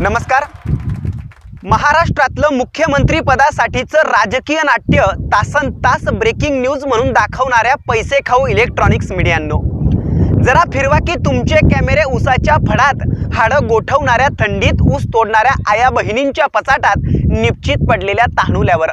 नमस्कार. महाराष्ट्रातलं मुख्यमंत्री पदासाठीचं राजकीय नाट्य तासन तास ब्रेकिंग न्यूज म्हणून दाखवणाऱ्या पैसे खाऊ इलेक्ट्रॉनिक्स मीडियांनो जरा फिरवा की तुमचे कॅमेरे उसाच्या फडात हाडं गोठवणाऱ्या थंडीत ऊस तोडणाऱ्या आया बहिणींच्या पचाटात निश्चित पडलेल्या तानुल्यावर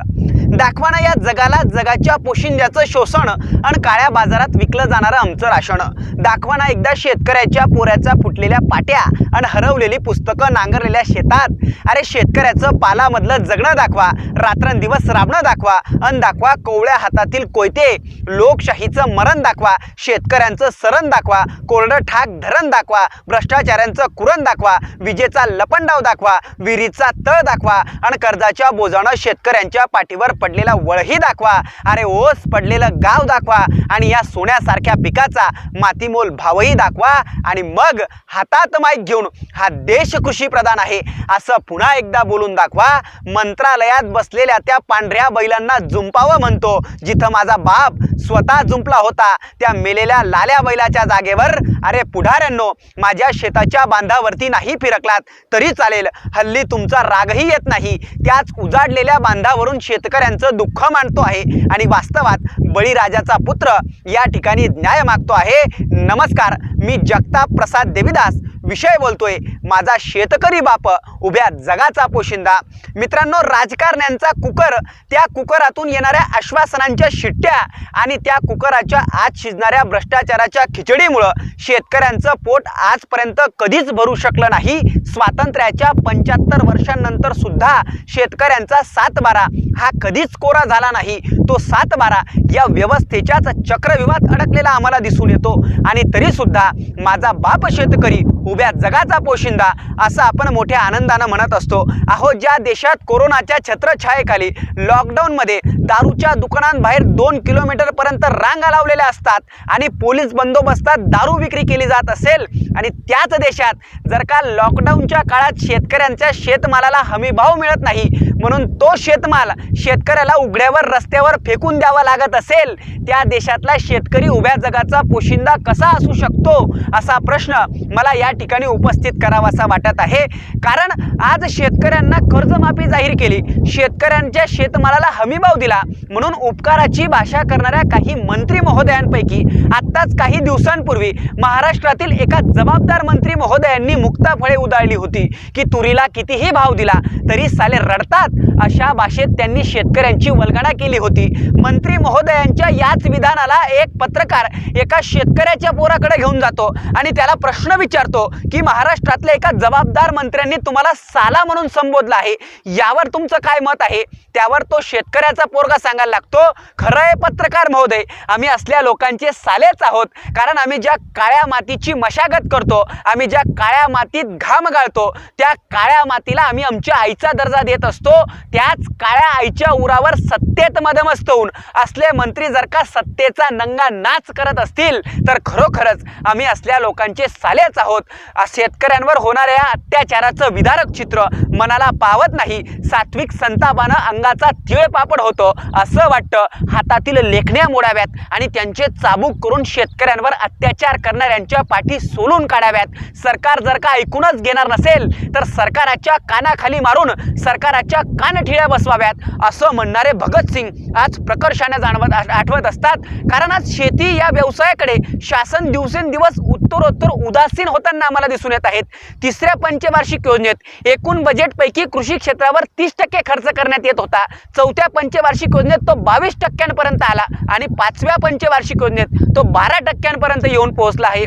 दाखवाना या जगाला जगाच्या पोशिंद्याचं शोषण आणि काळ्या बाजारात विकलं जाणारं आमचं राशन. दाखवाना एकदा शेतकऱ्याच्या पोऱ्याचा फुटलेल्या पाट्या आणि हरवलेली पुस्तकं नांगरलेल्या शेतात. अरे शेतकऱ्याचं पालामधलं जगणं दाखवा रात्रंदिवस राबणं दाखवा अन दाखवा कोवळ्या हातातील कोयते. लोकशाहीचं मरण दाखवा शेतकऱ्यांचं सरण दाखवा कोरडं ठाक धरण दाखवा भ्रष्टाचाऱ्यांचं कुरण दाखवा विजेचा लपंडाव दाखवा विहिरीचा तळ दाखवा आणि कर्जाच्या बोजानं शेतकऱ्यांच्या पाठीवर पडलेला वळही दाखवा. अरे ओस पडलेलं गाव दाखवा आणि या सोन्यासारख्या पिकाचा मातीमोल भावही दाखवा आणि मग हातात माईक घेऊन हा देश कृषी प्रधान आहे. असं पुन्हा एकदा बोलून दाखवा. मंत्रालयात बसलेल्या त्या पांढऱ्या बैलांना जुंपावं म्हणतो. जिथं माझा बाप स्वतः जुंपला होता त्या मेलेल्या लाल्या बैलाच्या जागेवर. अरे पुढाऱ्यांनो माझ्या शेताच्या बांधावरती नाही फिरकलात तरी चालेल. हल्ली तुमचा रागही येत नाही. त्याच उजाडलेल्या बांधावरून शेतकऱ्यांचं दुःख मांडतो आहे आणि वास्तवात बळीराजाचा पुत्र या ठिकाणी न्याय मागतो आहे. नमस्कार मी जगताप प्रसाद देवीदास विषय बोलतोय. माझा शेतकरी बाप उभ्या जगाचा पोशिंदा. मित्रांनो राजकारण्यांचा कुकर त्या कुकरातून येणाऱ्या आश्वासनांच्या शिट्ट्या आणि त्या कुकराच्या आत शिजणाऱ्या भ्रष्टाचाराच्या खिचडीमुळं शेतकऱ्यांचं पोट आजपर्यंत कधीच भरू शकलं नाही. स्वातंत्र्याच्या पंच्याहत्तर वर्षांनंतर सुद्धा शेतकऱ्यांचा सातबारा हा कधीच कोरा झाला नाही. तो सातबारा या व्यवस्थेच्याच चक्रव्यूहात अडकलेला आम्हाला दिसून येतो. आणि तरीसुद्धा माझा बाप शेतकरी उभ्या जगाचा पोशिंदा असं आपण मोठ्या आनंदानं म्हणत असतो. अहो ज्या देशात कोरोनाच्या छत्रछायेखाली लॉकडाऊनमध्ये दारूच्या दुकानांबाहेर दोन किलोमीटर पर्यंत रांगा लावलेल्या असतात आणि पोलीस बंदोबस्तात दारू विक्री केली जात असेल. आणि त्याच देशात जर का लॉकडाऊनच्या काळात शेतकऱ्यांच्या शेतमालाला हमीभाव मिळत नाही म्हणून तो शेतमाल शेतकऱ्याला उघड्यावर रस्त्यावर फेकून द्यावा लागत असेल त्या देशातला शेतकरी उभ्या जगाचा पोशिंदा कसा असू शकतो? असा प्रश्न मला या ठिकाणी उपस्थित करावासा वाटत आहे. कारण आज शेतकऱ्यांना कर्जमाफी जाहीर केली. शेतकऱ्यांच्या शेतमालाला हमीभाव दिला. म्हणून उपकाराची भाषा करणाऱ्या काही मंत्री महोदयांपैकी आत्ताच काही दिवसांपूर्वी महाराष्ट्रातील एका जबाबदार मंत्री महोदयांनी मुक्ताफळे उधळली होती. की तुरीला कितीही भाव दिला तरी साले रडतात अशा भाषेत त्यांनी शेतकऱ्यांची वल्गणा केली होती. मंत्री महोदयांच्या याच विधानाला एक पत्रकार एका शेतकऱ्याच्या पोराकडे घेऊन जातो आणि त्याला प्रश्न विचारतो की महाराष्ट्रातल्या एका जबाबदार मंत्र्यांनी तुम्हाला साला म्हणून संबोधला आहे? यावर तुमचं काय मत आहे? त्यावर तो शेतकऱ्याचा पोर पोरगा सांगायला लागतो खरं आहे पत्रकार महोदय आम्ही असल्या लोकांचे सालेच आहोत. कारण आम्ही ज्या काळ्या मातीची मशागत करतो आम्ही ज्या काळ्या मातीत घाम गाळतो त्या काळ्या मातीला आम्ही आमच्या आईचा दर्जा देत असतो. त्याच काळ्या आईच्या उरावर सत्तेत मदमस्त होऊन असले मंत्री जर का सत्तेचा नंगा नाच करत असतील तर खरोखरच आम्ही असल्या लोकांचे सालेच आहोत. शेतकऱ्यांवर होणाऱ्या अत्याचाराचं विदारक चित्र मनाला पावत नाही. सात्विक संतापानं अंगाचा तिळपापड होतो. असं वाटतं. हातातील लेखण्या मोडाव्यात आणि त्यांचे चाबूक करून शेतकऱ्यांवर अत्याचार करणाऱ्यांच्या पाठी सोलून काढाव्यात. सरकार जर का ऐकूनच घेणार नसेल तर सरकाराच्या कानाखाली मारून सरकाराच्या कानठिळ्या बसवाव्यात असं म्हणणारे भगतसिंग आज प्रकर्षाने जाणवत आठवत असतात. कारण आज शेती या व्यवसायाकडे शासन दिवसेंदिवस उत्तरोत्तर उदासीन होताना आम्हाला दिसून येत आहेत. तिसऱ्या पंचवार्षिक योजनेत एकूण बजेटपैकी कृषी क्षेत्रावर तीस टक्के खर्च करण्यात येत होता. चौथ्या पंचवार्षिक योजनेत तो बावीस टक्क्यांपर्यंत आला आणि पाचव्या पंचवार्षिक योजनेत तो बारा टक्क्यांपर्यंत येऊन पोहोचला आहे.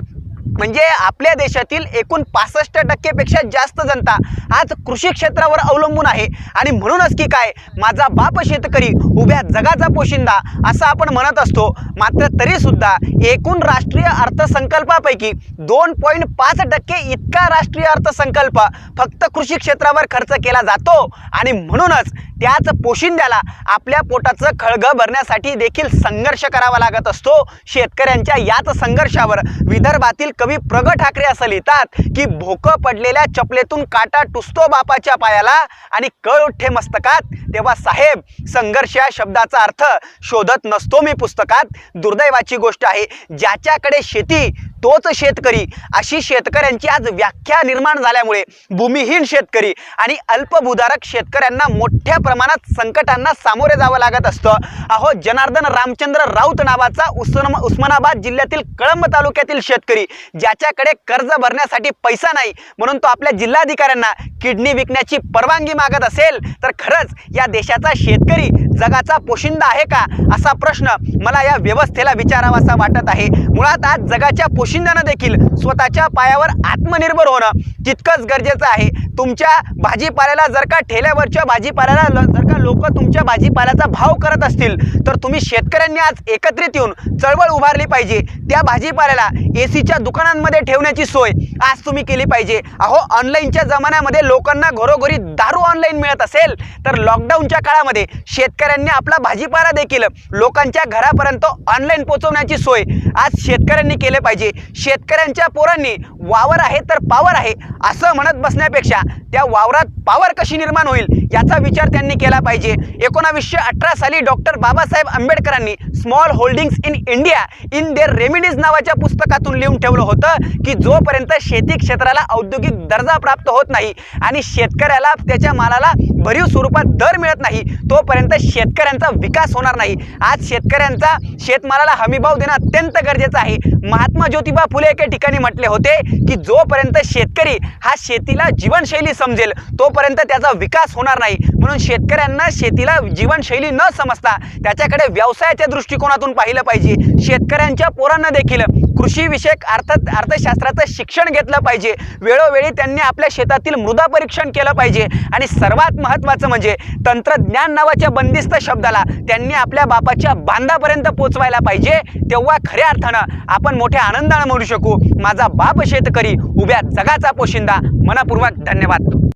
म्हणजे आपल्या देशातील एकूण पासष्ट टक्केपेक्षा जास्त जनता आज कृषी क्षेत्रावर अवलंबून आहे. आणि म्हणूनच की काय माझा बाप शेतकरी उभ्या जगाचा पोशिंदा असं आपण म्हणत असतो. मात्र तरीसुद्धा एकूण राष्ट्रीय अर्थसंकल्पापैकी दोन पॉईंट पाच टक्के इतका राष्ट्रीय अर्थसंकल्प फक्त कृषी क्षेत्रावर खर्च केला जातो. आणि म्हणूनच त्याच पोशिंद्याला आपल्या पोटाचं खळगं भरण्यासाठी देखील संघर्ष करावा लागत असतो. शेतकऱ्यांच्या याच संघर्षावर विदर्भातील कवी प्रग ठाकरे असं लिहितात की भोकं पडलेल्या चपलेतून काटा टुसतो बापाच्या पायाला आणि कळ उठे मस्तकात. तेव्हा साहेब संघर्ष या शब्दाचा अर्थ शोधत नसतो मी पुस्तकात. दुर्दैवाची गोष्ट आहे ज्याच्याकडे शेती तोच शेतकरी अशी शेतकऱ्यांची आज व्याख्या निर्माण झाल्यामुळे भूमिहीन शेतकरी आणि अल्पभूधारक शेतकऱ्यांना मोठ्या प्रमाणात संकटांना सामोरे जावं लागत असतं. अहो जनार्दन रामचंद्र राऊत नावाचा उस्म उस्मानाबाद जिल्ह्यातील कळंब तालुक्यातील शेतकरी ज्याच्याकडे कर्ज भरण्यासाठी पैसा नाही म्हणून तो आपल्या जिल्हाधिकाऱ्यांना किडनी विकण्याची परवानगी मागत असेल तर खरंच या देशाचा शेतकरी जगाचा पोशिंदा आहे का? असा प्रश्न मला या व्यवस्थेला विचारावासा वाटत आहे. मुळात आज जगाच्या पोशिंद्यानं देखील स्वतःच्या पायावर आत्मनिर्भर होणं तितकंच गरजेचं आहे. तुमच्या भाजीपाल्याला जर का ठेल्यावरच्या भाजीपाल्याला ल- जर का लोक तुमच्या भाजीपाल्याचा भाव करत असतील तर तुम्ही शेतकऱ्यांनी आज एकत्रित येऊन चळवळ उभारली पाहिजे. त्या भाजीपाल्याला ए सीच्या दुकानांमध्ये ठेवण्याची सोय आज तुम्ही केली पाहिजे. अहो ऑनलाईनच्या जमान्यामध्ये लोकांना घरोघरी दारू ऑनलाईन मिळत असेल तर लॉकडाऊनच्या काळामध्ये शेतकऱ्यांनी आपला भाजीपाला देखील लोकांच्या घरापर्यंत ऑनलाईन पोहोचवण्याची सोय आज शेतकऱ्यांनी केले पाहिजे. शेतकऱ्यांच्या पोरांनी वावर आहे तर पावर आहे असं म्हणत बसण्यापेक्षा त्या वावरात पावर कशी निर्माण होईल याचा विचार त्यांनी केला पाहिजे. एकोणावीसशे अठरा साली डॉक्टर बाबासाहेब आंबेडकरांनी small holdings in India in their remedies नावाच्या पुस्तकातून लिहून ठेवलं होतं की जोपर्यंत शेती क्षेत्राला औद्योगिक दर्जा प्राप्त होत नाही आणि शेतकऱ्याला त्याच्या मालाला भरीव स्वरूपात दर मिळत नाही तोपर्यंत शेतकऱ्यांचा विकास होणार नाही. आज शेतकऱ्यांचा शेतमालाला हमीभाव देणं अत्यंत गरजेचं आहे. महात्मा ज्योतिबा फुले एके ठिकाणी म्हटले होते की जोपर्यंत शेतकरी हा शेतीला जीवनशैली समजेल तोपर्यंत त्याचा विकास होणार नाही. म्हणून शेतकऱ्यांना शेतीला जीवनशैली न समजता त्याच्याकडे व्यवसायाच्या दृष्टिकोनातून पाहिलं पाहिजे. शेतकऱ्यांच्या पोरांना देखील कृषीविषयक अर्थ अर्थशास्त्राचं शिक्षण घेतलं पाहिजे. वेळोवेळी त्यांनी आपल्या शेतातील मृदा परीक्षण केलं पाहिजे. आणि सर्वात महत्त्वाचं म्हणजे तंत्रज्ञान नावाच्या बंदिस्त शब्दाला त्यांनी आपल्या बापाच्या बांधापर्यंत पोचवायला पाहिजे. तेव्हा खऱ्या अर्थानं आपण मोठ्या आनंदानं म्हणू शकू. माझा बाप शेतकरी उभ्या जगाचा पोशिंदा. मनापूर्वक धन्यवाद.